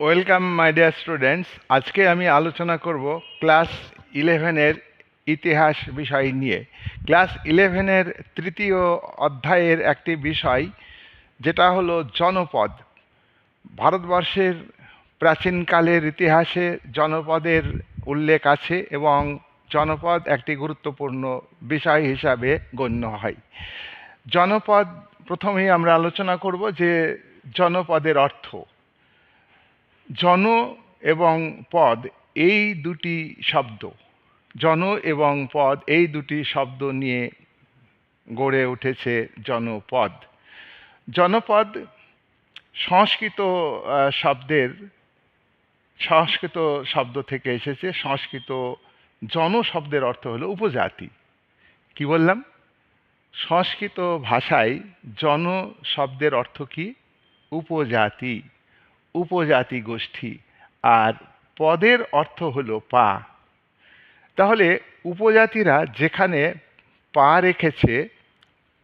Welcome my dear students আজকে আমি আলোচনা করব ক্লাস ইলেভেনের ইতিহাস বিষয় নিয়ে। ক্লাস ইলেভেনের তৃতীয় অধ্যায়ের একটি বিষয়, যেটা হলো জনপদ। ভারতবর্ষের প্রাচীনকালের ইতিহাসে জনপদের উল্লেখ আছে এবং জনপদ একটি গুরুত্বপূর্ণ বিষয় হিসাবে গণ্য হয়। জনপদ, প্রথমেই আমরা আলোচনা করব যে জনপদের অর্থ। জন এবং পদ এই দুটি শব্দ। জন এবং পদ এই দুটি শব্দ নিয়ে গড়ে উঠেছে জনপদ। জনপদ সংস্কৃত শব্দের, সংস্কৃত শব্দ থেকে এসেছে। সংস্কৃত জন শব্দের অর্থ হলো উপজাতি। কি বললাম? সংস্কৃত ভাষায় জন শব্দের অর্থ কি? উপজাতি। উপজাতি গোষ্ঠী। আর পদের অর্থ হলো পা। তাহলে উপজাতিরা যেখানে পা রেখেছে,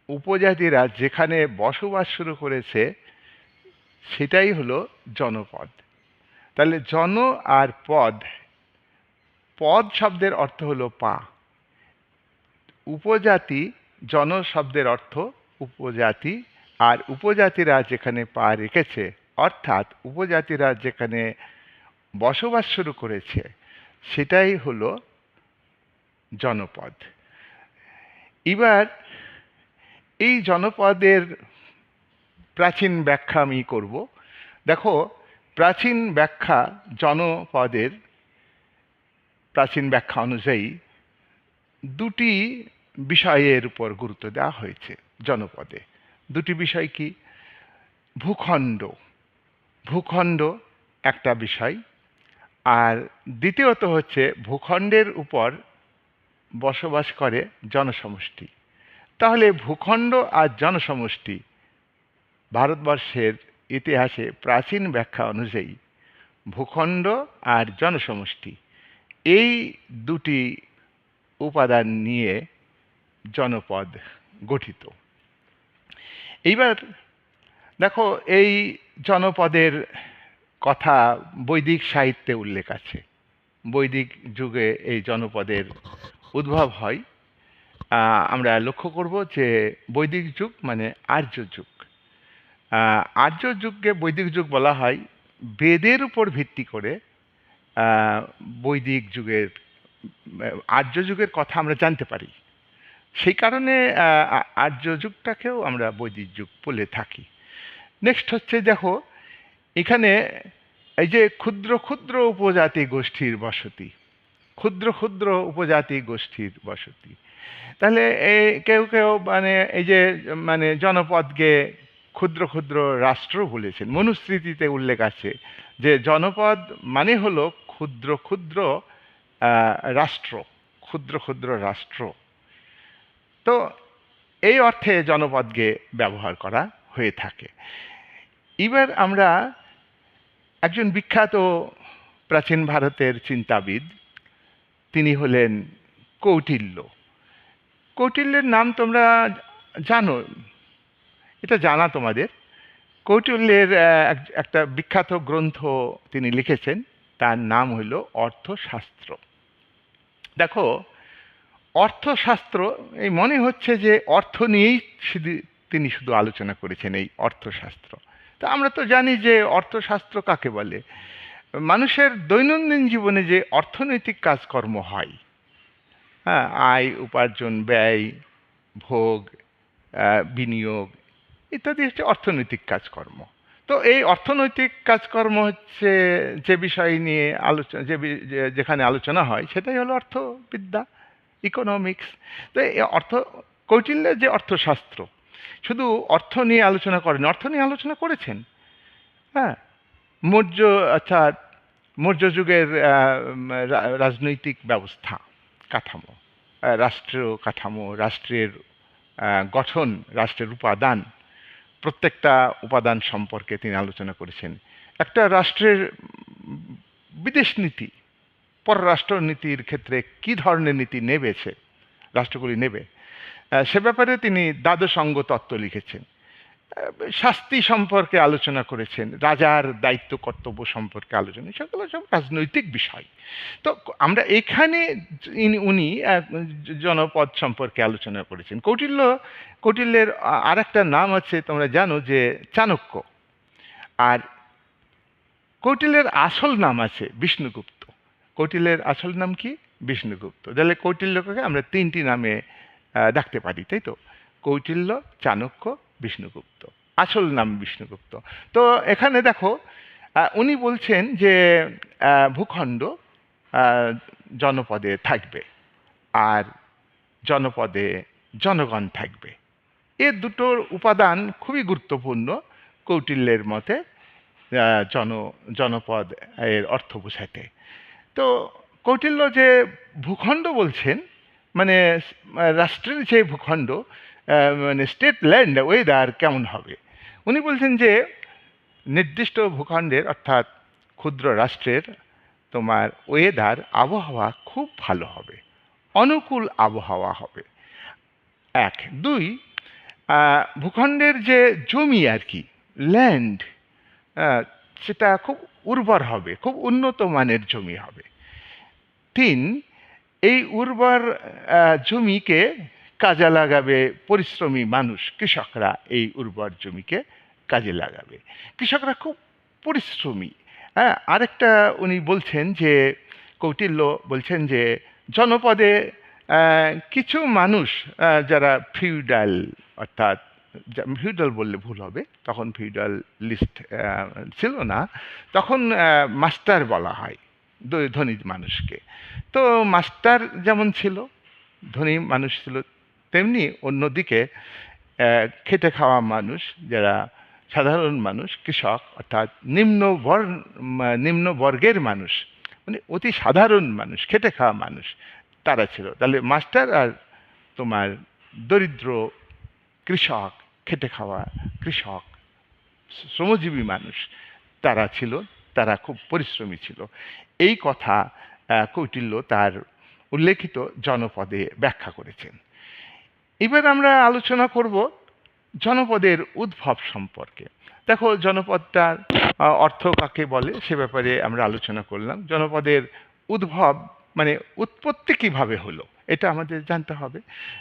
উপজাতিরা যেখানে বসবাস শুরু করেছে, সেটাই হলো জনপদ। তাহলে জন আর পদ পদ শব্দের অর্থ হলো পা। উপজাতি, জন শব্দের অর্থ উপজাতি। আর উপজাতিরা যেখানে পা রেখেছে অর্থাৎ উপজাতিরা যেখানে বসবাস শুরু করেছে, সেটাই হলো জনপদ। এবার এই জনপদের প্রাচীন ব্যাখ্যা আমি করব। দেখো, প্রাচীন ব্যাখ্যা জনপদের প্রাচীন ব্যাখ্যা অনুযায়ী দুটি বিষয়ের উপর গুরুত্ব দেওয়া হয়েছে জনপদে। দুটি বিষয় কি? ভূখণ্ড। ভূখণ্ড একটা বিষয়, আর দ্বিতীয়ত হচ্ছে ভূখণ্ডের উপর বসবাস করে জনসমষ্টি। তাহলে ভূখণ্ড আর জনসমষ্টি ভারতবর্ষের ইতিহাসে প্রাচীন ব্যাখ্যা অনুযায়ী ভূখণ্ড আর জনসমষ্টি, এই দুটি উপাদান নিয়ে জনপদ গঠিত। এইবার দেখো এই জনপদের কথা বৈদিক সাহিত্যে উল্লেখ আছে। বৈদিক যুগে এই জনপদের উদ্ভব হয়। আমরা লক্ষ্য করব যে বৈদিক যুগ মানে আর্য যুগ। আর্য যুগকে বৈদিক যুগ বলা হয়। বেদের উপর ভিত্তি করে বৈদিক যুগের, আর্য যুগের কথা আমরা জানতে পারি। সেই কারণে আর্য যুগটাকেও আমরা বৈদিক যুগ বলে থাকি। নেক্সট হচ্ছে দেখো, এখানে এই যে ক্ষুদ্র ক্ষুদ্র উপজাতি গোষ্ঠীর বসতি, ক্ষুদ্র ক্ষুদ্র উপজাতি গোষ্ঠীর বসতি। তাহলে এই কেউ কেউ মানে এই যে মানে জনপদকে ক্ষুদ্র ক্ষুদ্র রাষ্ট্র বলেছেন। মনুস্মৃতিতে উল্লেখ আছে যে জনপদ মানে হলো ক্ষুদ্র ক্ষুদ্র রাষ্ট্র, ক্ষুদ্র ক্ষুদ্র রাষ্ট্র। তো এই অর্থে জনপদকে ব্যবহার করা হয়ে থাকে। এবার আমরা একজন বিখ্যাত প্রাচীন ভারতের চিন্তাবিদ, তিনি হলেন কৌটিল্য। কৌটিল্যের নাম তোমরা জানো, এটা জানা তোমাদের। কৌটিল্যের এক- একটা বিখ্যাত গ্রন্থ তিনি লিখেছেন, তার নাম হইল অর্থশাস্ত্র। দেখো, অর্থশাস্ত্র, এই মনে হচ্ছে যে অর্থ নিয়েই তিনি শুধু আলোচনা করেছেন এই অর্থশাস্ত্র। তা আমরা তো জানি যে অর্থশাস্ত্র কাকে বলে? মানুষের দৈনন্দিন জীবনে যে অর্থনৈতিক কাজকর্ম হয় হ্যাঁ আয়, উপার্জন, ব্যয়, ভোগ বিনিয়োগ, ইত্যাদি হচ্ছে অর্থনৈতিক কাজকর্ম। তো এই অর্থনৈতিক কাজকর্ম হচ্ছে যে বিষয় নিয়ে আলোচনা, যে যেখানে আলোচনা হয়, সেটাই হলো অর্থবিদ্যা ইকোনমিক্স তো এই অর্থ, কৌটিল্যের যে অর্থশাস্ত্র শুধু অর্থ নিয়ে আলোচনা করেন। অর্থ নিয়ে আলোচনা করেছেন। হ্যাঁ। মৌর্য আচ্ছা মৌর্য যুগের রাজনৈতিক ব্যবস্থা, কাঠামো রাষ্ট্র কাঠামো, রাষ্ট্রের গঠন, রাষ্ট্রের উপাদান, প্রত্যেকটা উপাদান সম্পর্কে তিনি আলোচনা করেছেন। একটা রাষ্ট্রের, বিদেশ নীতি, পররাষ্ট্র নীতির ক্ষেত্রে কি ধরনের নীতি নেবেছে? রাষ্ট্রগুলি নেবে। সে ব্যাপারে তিনি দ্বাদশ অঙ্গ তত্ত্ব লিখেছেন। শাস্তি সম্পর্কে আলোচনা করেছেন, রাজার দায়িত্ব, কর্তব্য সম্পর্কে আলোচনা সেগুলো সব রাজনৈতিক বিষয়। তো আমরা এখানে উনি জনপদ সম্পর্কে আলোচনা করেছেন। কৌটিল্য, কৌটিল্যের আর একটা নাম আছে, তোমরা জানো যে চাণক্য। আর কৌটিল্যের আসল নাম আছে বিষ্ণুগুপ্ত। কৌটিল্যের আসল নাম কি? বিষ্ণুগুপ্ত। তাহলে কৌটিল্যকে আমরা তিনটি নামে ডাকতে পারি, তাই তো? কৌটিল্য, চাণক্য, বিষ্ণুগুপ্ত। আসল নাম বিষ্ণুগুপ্ত। তো এখানে দেখো উনি বলছেন যে ভূখণ্ড জনপদে থাকবে আর জনপদে জনগণ থাকবে। এ দুটোর উপাদান খুবই গুরুত্বপূর্ণ কৌটিল্যের মতে জন, জনপদ এর অর্থ বোঝাতে। তো কৌটিল্য যে ভূখণ্ড বলছেন মানে রাষ্ট্রের যে ভূখণ্ড মানে স্টেট ল্যান্ড ওয়েদার কেমন হবে? উনি বলছেন যে, নির্দিষ্ট ভূখণ্ডের, অর্থাৎ ক্ষুদ্র রাষ্ট্রের তোমার ওয়েদার আবহাওয়া খুব ভালো হবে। অনুকূল আবহাওয়া হবে। এক। দুই ভূখণ্ডের যে জমি আর কি ল্যান্ড সেটা খুব উর্বর হবে, খুব উন্নত মানের জমি হবে। তিন এই উর্বর জমিকে কাজে লাগাবে পরিশ্রমী মানুষ, কৃষকরা এই উর্বর জমিকে কাজে লাগাবে। কৃষকরা খুব পরিশ্রমী। হ্যাঁ আরেকটা উনি বলছেন যে, কৌটিল্য বলছেন যে, জনপদে কিছু মানুষ যারা ফিউডাল, অর্থাৎ ফিউডাল বললে ভুল হবে, তখন ফিউডাল লিস্ট ছিল না, তখন মাস্টার বলা হয়। ধনী মানুষকে। তো মাস্টার যেমন ছিল, ধনী মানুষ ছিল, তেমনি অন্যদিকে খেটে খাওয়া মানুষ, যারা সাধারণ মানুষ, কৃষক, অর্থাৎ নিম্ন নিম্ন বর্গের মানুষ মানে অতি সাধারণ মানুষ, খেটে খাওয়া মানুষ, তারা ছিল। তাহলে মাস্টার আর তোমার দরিদ্র কৃষক, খেটে খাওয়া কৃষক, শ্রমজীবী মানুষ, তারা ছিল। তারা খুব পরিশ্রমী ছিল। এই কথা কৌটিল্য তার উল্লেখিত জনপদে ব্যাখ্যা করেছেন। এবার আমরা আলোচনা করব জনপদের উদ্ভব সম্পর্কে। দেখো, জনপদটার অর্থ কাকে বলে সে ব্যাপারে আমরা আলোচনা করলাম। জনপদের উদ্ভব মানে উৎপত্তি কীভাবে হলো, এটা আমাদের জানতে হবে।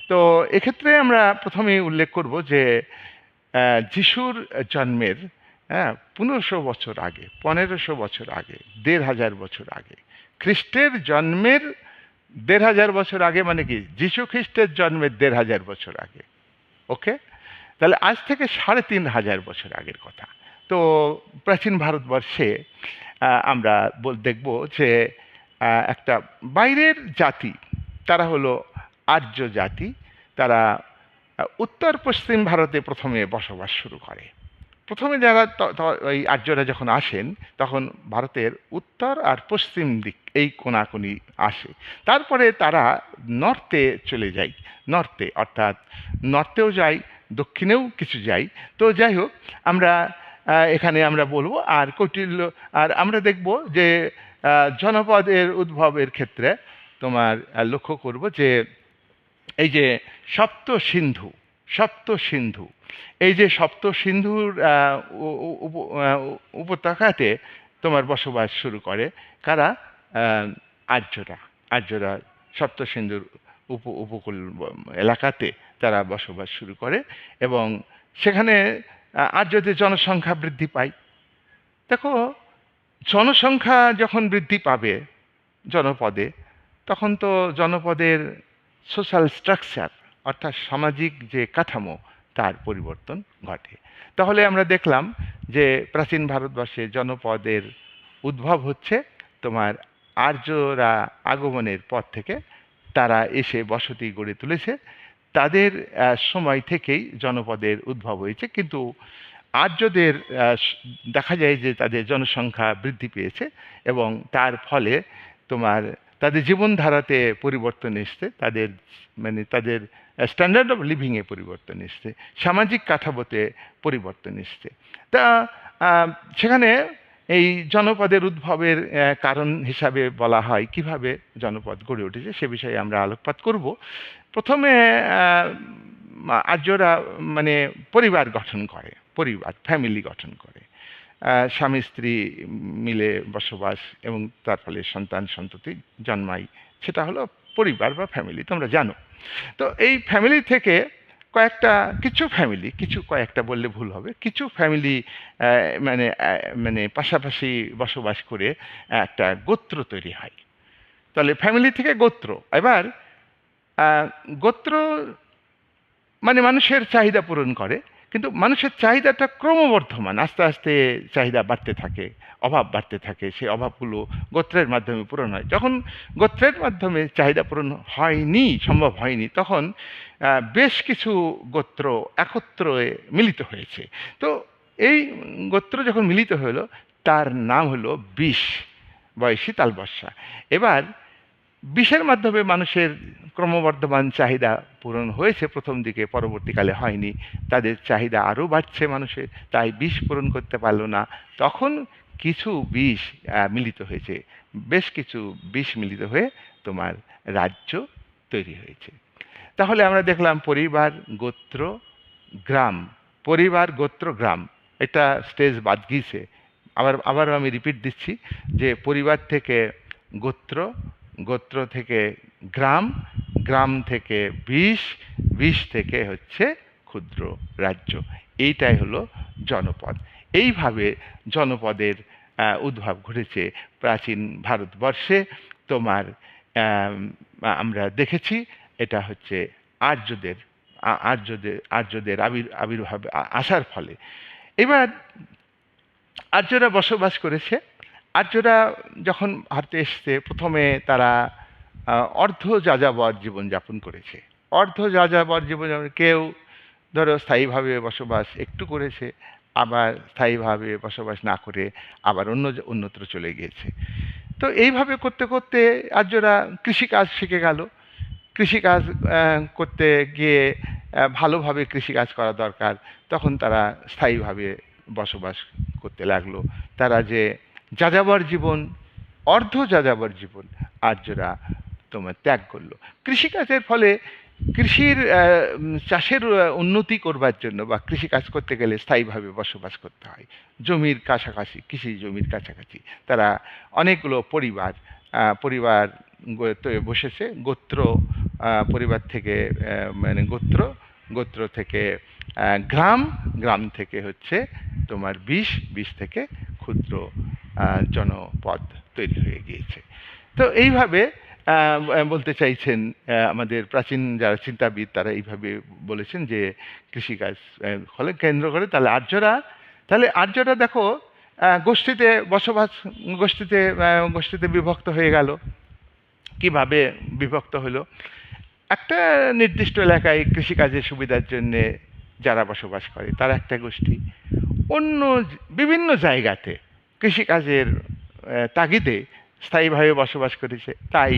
তো এক্ষেত্রে আমরা প্রথমে উল্লেখ করব যে যিশুর জন্মের হ্যাঁ পনেরোশো বছর আগে, পনেরোশো বছর আগে, দেড় হাজার বছর আগে। খ্রিস্টের জন্মের দেড় হাজার বছর আগে মানে কি? যিশু খ্রিস্টের জন্মের দেড় হাজার বছর আগে। ওকে? তাহলে আজ থেকে সাড়ে তিন হাজার বছর আগের কথা। তো প্রাচীন ভারতবর্ষে আমরা বল, দেখব যে একটা বাইরের জাতি, তারা হলো আর্য জাতি, তারা উত্তর পশ্চিম ভারতে প্রথমে বসবাস শুরু করে। প্রথমে যারা ওই আর্যরা যখন আসেন, তখন ভারতের উত্তর আর পশ্চিম দিক এই কোনাকুনি আসে। তারপরে তারা নর্থে চলে যায়, নর্থে অর্থাৎ নর্থেও যাই দক্ষিণেও কিছু যাই তো যাই হোক, আমরা এখানে আমরা বলব আর কৌটিল্য, আর আমরা দেখব যে জনপদের উদ্ভবের ক্ষেত্রে তোমার লক্ষ্য করব যে, এই যে সপ্ত সিন্ধু সপ্ত সিন্ধু এই যে সপ্ত সিন্ধুর উপত্যকাতে তোমার বসবাস শুরু করে কারা? আর্যরা। আর্যরা সপ্ত সিন্ধুর উপ, উপকূল এলাকাতে তারা বসবাস শুরু করে এবং সেখানে আর্যদের জনসংখ্যা বৃদ্ধি পায়। দেখো, জনসংখ্যা যখন বৃদ্ধি পাবে জনপদে, তখন তো জনপদের সোশ্যাল স্ট্রাকচার অর্থাৎ সামাজিক যে কাঠামো, তার পরিবর্তন ঘটে। তাহলে আমরা দেখলাম যে প্রাচীন ভারতবর্ষে জনপদের উদ্ভব হচ্ছে তোমার আর্যরা আগমনের পর থেকে তারা এসে বসতি গড়ে তুলেছে। তাদের সময় থেকেই জনপদের উদ্ভব হয়েছে। কিন্তু আর্যদের দেখা যায় যে তাদের জনসংখ্যা বৃদ্ধি পেয়েছে এবং তার ফলে তোমার তাদের জীবনধারাতে পরিবর্তন এসছে। তাদের মানে তাদের স্ট্যান্ডার্ড অফ লিভিংয়ে পরিবর্তন এসছে, সামাজিক কাঠামোতে পরিবর্তন এসছে। তা সেখানে এই জনপদের উদ্ভবের কারণ হিসাবে বলা হয়, কীভাবে জনপদ গড়ে উঠেছে সে বিষয়ে আমরা আলোকপাত করব। প্রথমে আর্যরা মানে পরিবার গঠন করে, পরিবার ফ্যামিলি গঠন করে। স্বামী, স্ত্রী মিলে বসবাস এবং তার ফলে সন্তান সন্ততি জন্মায়। সেটা হলো পরিবার বা ফ্যামিলি তোমরা জানো। তো এই ফ্যামিলি থেকে কয়েকটা, কিছু ফ্যামিলি কিছু কয়েকটা বললে ভুল হবে, কিছু ফ্যামিলি মানে মানে পাশাপাশি বসবাস করে একটা গোত্র তৈরি হয়। তাহলে ফ্যামিলি থেকে গোত্র, এবার গোত্র মানে মানুষের চাহিদা পূরণ করে কিন্তু মানুষের চাহিদাটা ক্রমবর্ধমান, আস্তে আস্তে চাহিদা বাড়তে থাকে, অভাব বাড়তে থাকে, সেই অভাবগুলো গোত্রের মাধ্যমে পূরণ হয়। যখন গোত্রের মাধ্যমে চাহিদা পূরণ হয়নি, সম্ভব হয়নি, তখন বেশ কিছু গোত্র একত্র মিলিত হয়েছে। তো এই গোত্র যখন মিলিত হলো, তার নাম হলো বিষ, বয়সী তালবর্ষা। এবার বিষের মাধ্যমে মানুষের ক্রমবর্ধমান চাহিদা পূরণ হয়েছে, প্রথম দিকে, পরবর্তীকালে হয়নি। তাদের চাহিদা আরও বাড়ছে মানুষের তাই বিষ পূরণ করতে পারল না। তখন কিছু বিষ মিলিত হয়েছে। বেশ কিছু বিষ মিলিত হয়ে তোমার রাজ্য তৈরি হয়েছে। তাহলে আমরা দেখলাম পরিবার, গোত্র, গ্রাম। পরিবার, গোত্র, গ্রাম। এটা স্টেজ বাদ গিয়েছে। আবার, আবারও আমি রিপিট দিচ্ছি যে পরিবার থেকে গোত্র গোত্র থেকে গ্রাম গ্রাম থেকে বিষ বিষ থেকে হচ্ছে ক্ষুদ্র রাজ্য। এইটাই হলো জনপদ। এইভাবে জনপদের উদ্ভব ঘটেছে প্রাচীন ভারতবর্ষে। তোমার আমরা দেখেছি এটা হচ্ছে আর্যদের আর্যদের আর্যদের আবির, আবির্ভাব আসার ফলে। এবার আর্যরা বসবাস করেছে আর্যরা যখন ভারতে এসছে, প্রথমে তারা অর্ধ যাযাবর জীবনযাপন করেছে। অর্ধ যাযাবর জীবনযাপন, কেউ ধরো স্থায়ীভাবে বসবাস একটু করেছে, আবার স্থায়ীভাবে বসবাস না করে আবার অন্য অন্যত্র চলে গিয়েছে। তো এইভাবে করতে করতে আর্যরা কৃষিকাজ শিখে গেল। কৃষিকাজ করতে গিয়ে ভালোভাবে কৃষিকাজ করা দরকার। তখন তারা স্থায়ীভাবে বসবাস করতে লাগল। তারা যে যাযাবর জীবন, অর্ধ যাযাবর জীবন আর্যরা তোমার ত্যাগ করল। কৃষিকাজের ফলে কৃষির চাষের উন্নতি করবার জন্য বা কৃষিকাজ করতে গেলে স্থায়ীভাবে বসবাস করতে হয়। জমির কাছাকাছি, কৃষি জমির কাছাকাছি। তারা অনেকগুলো পরিবার পরিবার বসেছে। গোত্র পরিবার থেকে মানে গোত্র গোত্র থেকে গ্রাম গ্রাম থেকে হচ্ছে তোমার বিষ বিষ থেকে ক্ষুদ্র জনপদ তৈরি হয়ে গিয়েছে। তো এইভাবে বলতে চাইছেন আমাদের প্রাচীন যারা চিন্তাবিদ তারা এইভাবে বলেছেন যে কৃষিকাজ হলে কেন্দ্র করে, তাহলে আর্যরা তাহলে আর্যরা দেখো গোষ্ঠীতে বসবাস, গোষ্ঠীতে গোষ্ঠীতে বিভক্ত হয়ে গেল। কীভাবে বিভক্ত হলো? একটা নির্দিষ্ট এলাকায় কৃষিকাজের সুবিধার জন্যে যারা বসবাস করে, তারা একটা গোষ্ঠী। অন্য, বিভিন্ন জায়গাতে কৃষিকাজের তাগিদে স্থায়ীভাবে বসবাস করেছে। তাই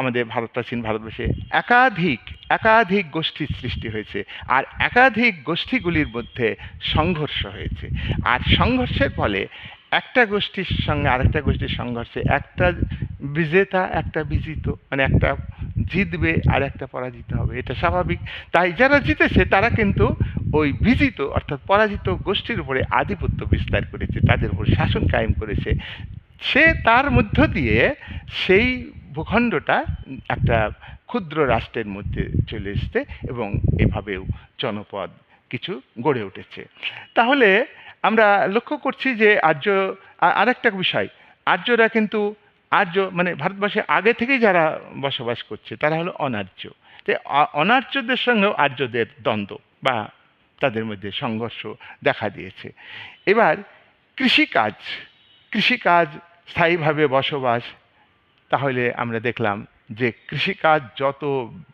আমাদের ভারত, প্রাচীন ভারতবর্ষে একাধিক একাধিক গোষ্ঠীর সৃষ্টি হয়েছে। আর একাধিক গোষ্ঠীগুলির মধ্যে সংঘর্ষ হয়েছে। আর সংঘর্ষের ফলে একটা গোষ্ঠীর সঙ্গে আরেকটা গোষ্ঠীর সংঘর্ষে একটা বিজেতা, একটা বিজিত মানে একটা জিতবে আর একটা পরাজিত হবে। এটা স্বাভাবিক। তাই যারা জিতেছে তারা কিন্তু ওই বিজিত, অর্থাৎ পরাজিত গোষ্ঠীর উপরে আধিপত্য বিস্তার করেছে, তাদের উপর শাসন কায়েম করেছে। সে তার মধ্য দিয়ে সেই ভূখণ্ডটা একটা ক্ষুদ্র রাষ্ট্রের মধ্যে চলে এসছে এবং এভাবেও জনপদ কিছু গড়ে উঠেছে। তাহলে আমরা লক্ষ্য করছি যে আর্য, আ- আরেকটা বিষয়, আর্যরা কিন্তু আর্য মানে ভারতবর্ষে আগে থেকেই যারা বসবাস করছে, তারা হলো অনার্য। অনার্যদের সঙ্গেও আর্যদের দ্বন্দ্ব বা তাদের মধ্যে সংঘর্ষ দেখা দিয়েছে। এবার কৃষিকাজ কৃষিকাজ স্থায়ীভাবে বসবাস, তাহলে আমরা দেখলাম যে কৃষিকাজ যত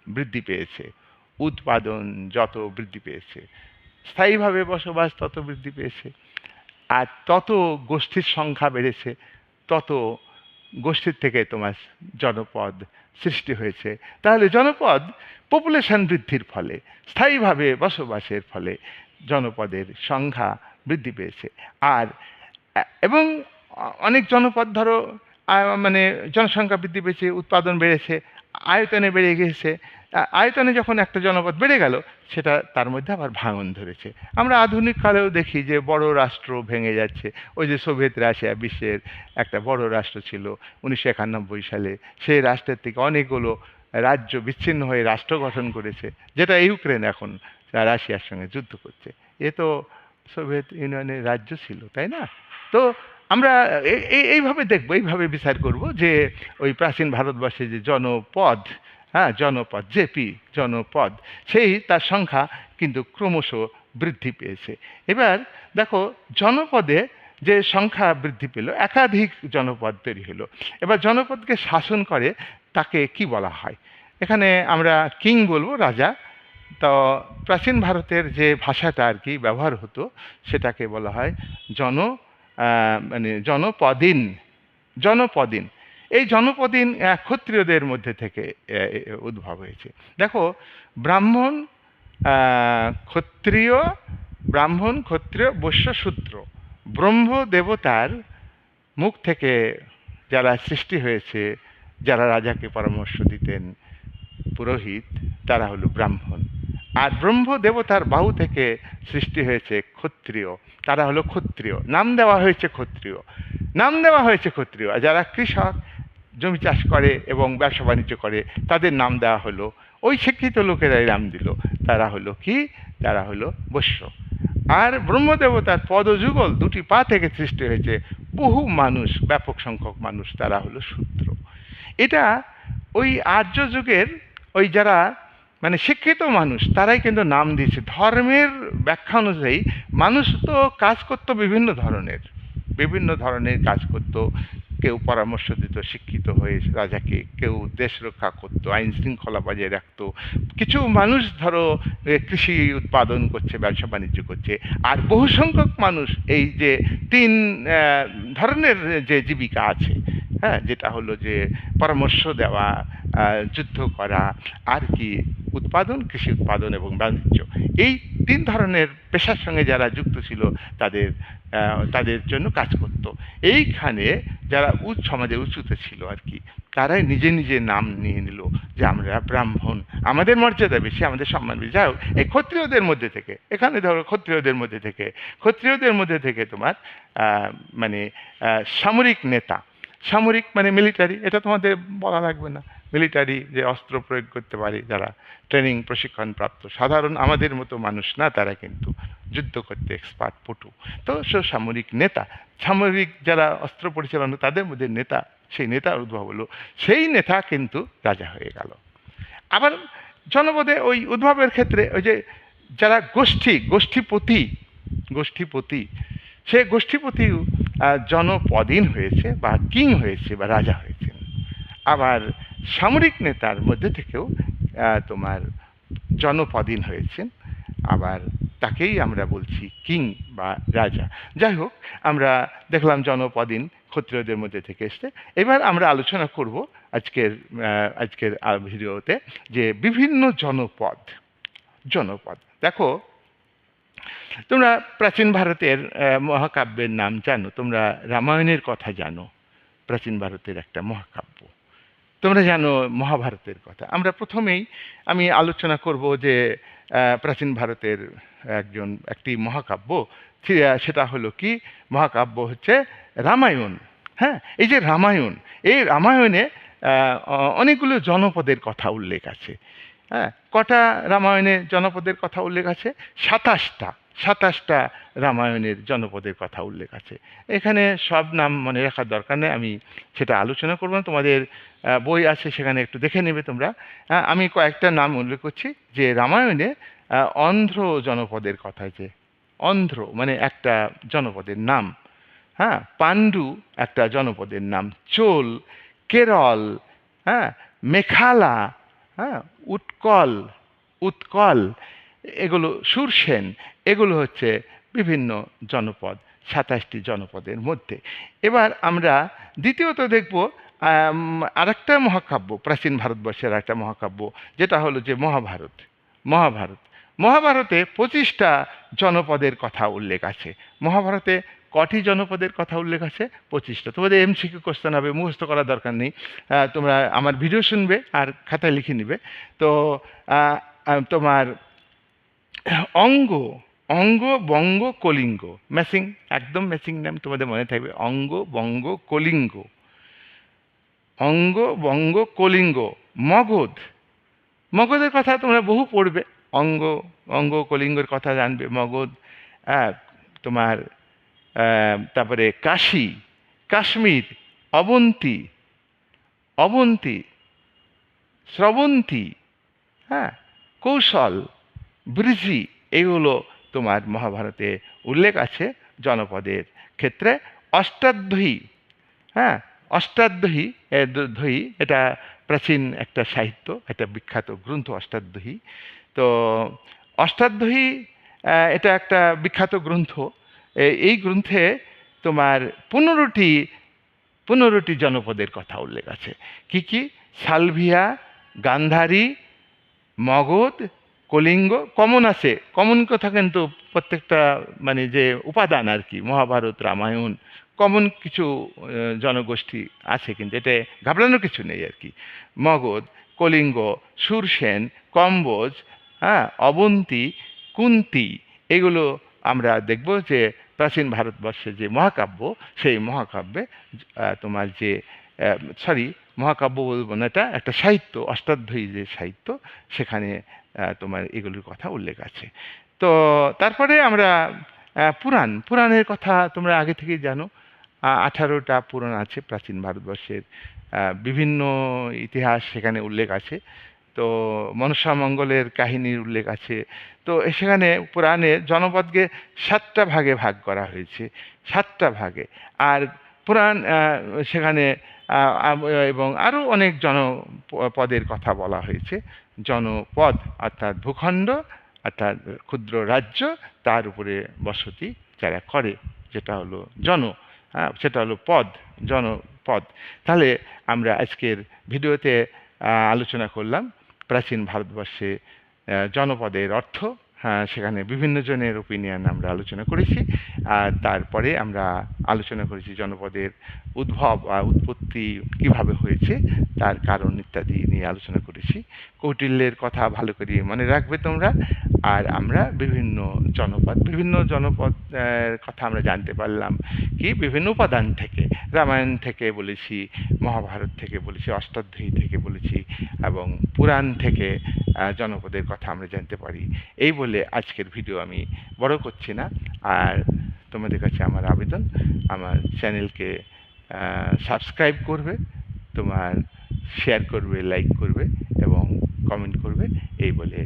বৃদ্ধি পেয়েছে, উৎপাদন যত বৃদ্ধি পেয়েছে, স্থায়ীভাবে বসবাস তত বৃদ্ধি পেয়েছে, আর তত গোষ্ঠীর সংখ্যা বেড়েছে, তত গোষ্ঠীর থেকে তোমার জনপদ সৃষ্টি হয়েছে। তাহলে জনপদ পপুলেশন বৃদ্ধির ফলে, স্থায়ীভাবে বসবাসের ফলে জনপদের সংখ্যা বৃদ্ধি পেয়েছে। আর, এবং অনেক জনপদ ধরো মানে জনসংখ্যা বৃদ্ধি পেয়েছে, উৎপাদন বেড়েছে, আয়তনে বেড়ে গিয়েছে আ- আয়তনে যখন একটা জনপদ বেড়ে গেল, সেটা তার মধ্যে আবার ভাঙন ধরেছে। আমরা আধুনিক কালেও দেখি যে বড় রাষ্ট্র ভেঙে যাচ্ছে। ওই যে সোভিয়েত রাশিয়া বিশ্বের একটা বড় রাষ্ট্র ছিল উনিশশো একানব্বই সালে। সেই রাষ্ট্রের থেকে অনেকগুলো রাজ্য বিচ্ছিন্ন হয়ে রাষ্ট্র গঠন করেছে, যেটা ইউক্রেন এখন রাশিয়ার সঙ্গে যুদ্ধ করছে। এ তো সোভিয়েত ইউনিয়নের রাজ্য ছিল, তাই না? তো আমরা এইভাবে দেখব, এইভাবে বিচার করব যে ওই প্রাচীন ভারতবর্ষে যে জনপদ হ্যাঁ জনপদ, জেপি, জনপদ, সেই তার সংখ্যা কিন্তু ক্রমশ বৃদ্ধি পেয়েছে। এবার দেখো, জনপদে যে সংখ্যা বৃদ্ধি পেল, একাধিক জনপদ তৈরি হলো। এবার জনপদকে শাসন করে তাকে কি বলা হয়? এখানে আমরা কিং বলব, রাজা। তো প্রাচীন ভারতের যে ভাষাটা আর কি ব্যবহার হতো, সেটাকে বলা হয় জন মানে জনপদিন জনপদিন। এই জনপদিন ক্ষত্রিয়দের মধ্যে থেকে উদ্ভব হয়েছে। দেখো, ব্রাহ্মণ ক্ষত্রিয় ব্রাহ্মণ, ক্ষত্রিয় বৈশ্য শূদ্র ব্রহ্ম দেবতার মুখ থেকে যারা সৃষ্টি হয়েছে, যারা রাজাকে পরামর্শ দিতেন পুরোহিত, তারা হলো ব্রাহ্মণ। আর ব্রহ্ম দেবতার বাহু থেকে সৃষ্টি হয়েছে ক্ষত্রিয়, তারা হলো ক্ষত্রিয়। নাম দেওয়া হয়েছে ক্ষত্রিয়। নাম দেওয়া হয়েছে ক্ষত্রিয়। আর যারা কৃষক জমি চাষ করে এবং ব্যবসা বাণিজ্য করে, তাদের নাম দেওয়া হলো। ওই শিক্ষিত লোকেরাই নাম দিল। তারা হলো কি? তারা হলো বৈশ্য। আর ব্রহ্মদেবতার পদযুগল দুটি পা থেকে সৃষ্টি হয়েছে। বহু মানুষ, ব্যাপক সংখ্যক মানুষ তারা হলো শূদ্র। এটা ওই আর্য যুগের ওই যারা মানে শিক্ষিত মানুষ, তারাই কিন্তু নাম দিয়েছে। ধর্মের ব্যাখ্যা অনুযায়ী মানুষ তো কাজ করতো বিভিন্ন ধরনের। বিভিন্ন ধরনের কাজ করতো। কেউ পরামর্শ দিত, শিক্ষিত হয়ে রাজাকে, কেউ দেশ রক্ষা করতো, আইন শৃঙ্খলা বজায় রাখত। কিছু মানুষ ধরো কৃষি উৎপাদন করছে, ব্যবসা বাণিজ্য করছে, আর বহু সংখ্যক মানুষ এই যে তিন ধরনের যে জীবিকা আছে হ্যাঁ যেটা হলো যে পরামর্শ দেওয়া যুদ্ধ করা, আর কি উৎপাদন, কৃষি উৎপাদন এবং বাণিজ্য। এই তিন ধরনের পেশার সঙ্গে যারা যুক্ত ছিল, তাদের তাদের জন্য কাজ করত। এইখানে যারা উচ্চ সমাজে উঁচুতে ছিল আর কি, তারাই নিজে নিজে নাম নিয়ে নিল যে আমরা ব্রাহ্মণ, আমাদের মর্যাদা বেশি, আমাদের সম্মান বেশি। যাই হোক, এই ক্ষত্রিয়দের মধ্যে থেকে, এখানে ধরো ক্ষত্রিয়দের মধ্যে থেকে, ক্ষত্রিয়দের মধ্যে থেকে তোমার মানে সামরিক নেতা সামরিক মানে মিলিটারি এটা তোমাদের বলা লাগবে না। মিলিটারি যে অস্ত্র প্রয়োগ করতে পারে যারা ট্রেনিং প্রশিক্ষণ প্রাপ্ত সাধারণ আমাদের মতো মানুষ না তারা কিন্তু যুদ্ধ করতে এক্সপার্ট পটু। তো সে সামরিক নেতা সামরিক যারা অস্ত্র পরিচালনা তাদের মধ্যে নেতা সেই নেতার উদ্ভব হলো। সেই নেতা কিন্তু রাজা হয়ে গেল। আবার জনপদে ওই উদ্ভবের ক্ষেত্রে ওই যে যারা গোষ্ঠী গোষ্ঠীপতি গোষ্ঠীপতি সে গোষ্ঠীপতিও আহ, জনপদীন হয়েছে বা কিং হয়েছে বা রাজা হয়েছেন। আবার সামরিক নেতার মধ্যে থেকেও তোমার জনপদীন হয়েছেন। আবার তাকেই আমরা বলছি কিং বা রাজা। যাই হোক, আমরা দেখলাম জনপদীন ক্ষত্রিয়দের মধ্যে থেকে এসছে। এবার আমরা আলোচনা করব আজকের আজকের ভিডিওতে যে বিভিন্ন জনপদ জনপদ। দেখো তোমরা প্রাচীন ভারতের মহাকাব্যের নাম জানো। তোমরা রামায়ণের কথা জানো, প্রাচীন ভারতের একটা মহাকাব্য। তোমরা জানো মহাভারতের কথা। আমরা প্রথমেই আমি আলোচনা করব যে প্রাচীন ভারতের একজন, একটি মহাকাব্য সেটা হলো কি? মহাকাব্য হচ্ছে রামায়ণ। হ্যাঁ এই যে রামায়ণ, এই রামায়ণে অনেকগুলো জনপদের কথা উল্লেখ আছে। হ্যাঁ কটা রামায়ণে জনপদের কথা উল্লেখ আছে? সাতাশটা সাতাশটা রামায়ণের জনপদের কথা উল্লেখ আছে। এখানে সব নাম মনে রাখার দরকার নেই আমি সেটা আলোচনা করব না তোমাদের বই আছে সেখানে একটু দেখে নেবে তোমরা। হ্যাঁ, আমি কয়েকটা নাম উল্লেখ করছি যে রামায়ণে অন্ধ্র জনপদের কথা যে অন্ধ্র মানে একটা জনপদের নাম। হ্যাঁ পাণ্ডু একটা জনপদের নাম। চোল কেরল হ্যাঁ মেখালা হ্যাঁ উৎকল উৎকল, এগুলো সুরসেন, এগুলো হচ্ছে বিভিন্ন জনপদ, সাতাশটি জনপদের মধ্যে। এবার আমরা দ্বিতীয়ত দেখব আরেকটা মহাকাব্য, প্রাচীন ভারতবর্ষের একটা মহাকাব্য, যেটা হলো যে মহাভারত মহাভারত। মহাভারতে পঁচিশটা জনপদের কথা উল্লেখ আছে। মহাভারতে কটি জনপদের কথা উল্লেখ আছে, পঁচিশটা। তোমাদের এম এমসিকিউ কোশ্চেন হবে, মুখস্থ করার দরকার নেই। তোমরা আমার ভিডিও শুনবে আর খাতায় লিখে নিবে। তো তোমার অঙ্গ অঙ্গ, বঙ্গ, কলিঙ্গ। ম্যাচিং একদম ম্যাচিং নাম তোমাদের মনে থাকবে। অঙ্গ, বঙ্গ, কলিঙ্গ। অঙ্গ, বঙ্গ, কলিঙ্গ। মগধ। মগধের কথা তোমরা বহু পড়বে। অঙ্গ অঙ্গ কলিঙ্গের কথা জানবে। মগধ তোমার তারপরে কাশী কাশ্মীর অবন্তী অবন্তী শ্রবন্তী হ্যাঁ কৌশল বৃজি এগুলো তোমার মহাভারতে উল্লেখ আছে জনপদের ক্ষেত্রে। অষ্টাধ্যায়ী হ্যাঁ অষ্টাধ্যায়ী এ এটা প্রাচীন একটা সাহিত্য একটা বিখ্যাত গ্রন্থ অষ্টাধ্যায়ী তো অষ্টাধ্যায়ী আহ, এটা একটা বিখ্যাত গ্রন্থ। এই গ্রন্থে তোমার পনেরোটি পনেরোটি জনপদের কথা উল্লেখ আছে। কি কি? সালভিয়া, গান্ধারী, মগধ, কলিঙ্গ, কমন আছে। কমন কথা কিন্তু প্রত্যেকটা মানে যে উপাদান আর কি, মহাভারত, রামায়ণ, কমন কিছু জনগোষ্ঠী আছে কিন্তু, এটা ঘাবড়ানোর কিছু নেই আর কি। মগধ, কলিঙ্গ, সুরসেন, কম্বোজ হ্যাঁ অবন্তী, কুন্তি, এগুলো আমরা দেখব যে প্রাচীন ভারতবর্ষের যে মহাকাব্য, সেই মহাকাব্যে তোমার যে সরি মহাকাব্য বলব না এটা, একটা সাহিত্য, অষ্টাধ্যায়ী যে সাহিত্য, সেখানে তোমার এগুলির কথা উল্লেখ আছে। তো তারপরে আমরা পুরাণ, পুরাণের কথা তোমরা আগে থেকেই জানো। আঠারোটা পুরাণ আছে প্রাচীন ভারতবর্ষের বিভিন্ন ইতিহাস সেখানে উল্লেখ আছে। তো মনসা মঙ্গলের কাহিনীর উল্লেখ আছে। তো সেখানে পুরাণে জনপদকে সাতটা ভাগে ভাগ করা হয়েছে, সাতটা ভাগে। আর পুরাণ সেখানে এবং আরও অনেক জনপদের কথা বলা হয়েছে। জনপদ অর্থাৎ ভূখণ্ড, অর্থাৎ ক্ষুদ্র রাজ্য, তার উপরে বসতি যারা করে, যেটা হলো জন সেটা হলো পদ, জনপদ। তাহলে আমরা আজকের ভিডিওতে আলোচনা করলাম। প্রাচীন ভারতবর্ষে জনপদের অর্থ সেখানে বিভিন্ন জনের ওপিনিয়ন আমরা আলোচনা করেছি। আর তারপরে আমরা আলোচনা করেছি জনপদের উদ্ভব বা উৎপত্তি কীভাবে হয়েছে, তার কারণ ইত্যাদি নিয়ে আলোচনা করেছি। কৌটিল্যের কথা ভালো করে মনে রাখবে তোমরা। আর আমরা বিভিন্ন জনপদ বিভিন্ন জনপদ কথা আমরা জানতে পারলাম কি বিভিন্ন উপাদান থেকে, রামায়ণ থেকে বলেছি, মহাভারত থেকে বলেছি, অষ্টাধ্যায়ী থেকে বলেছি এবং পুরাণ থেকে জনপদের কথা আমরা জানতে পারি। এই বলে আজকের ভিডিও আমি বড় করছি না। আর তোমাদের কাছে আমার আবেদন, আমার চ্যানেলকে সাবস্ক্রাইব করবে, তোমার শেয়ার করবে লাইক করবে এবং কমেন্ট করবে, এই বলে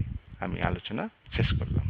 আমি আলোচনা শেষ করলাম।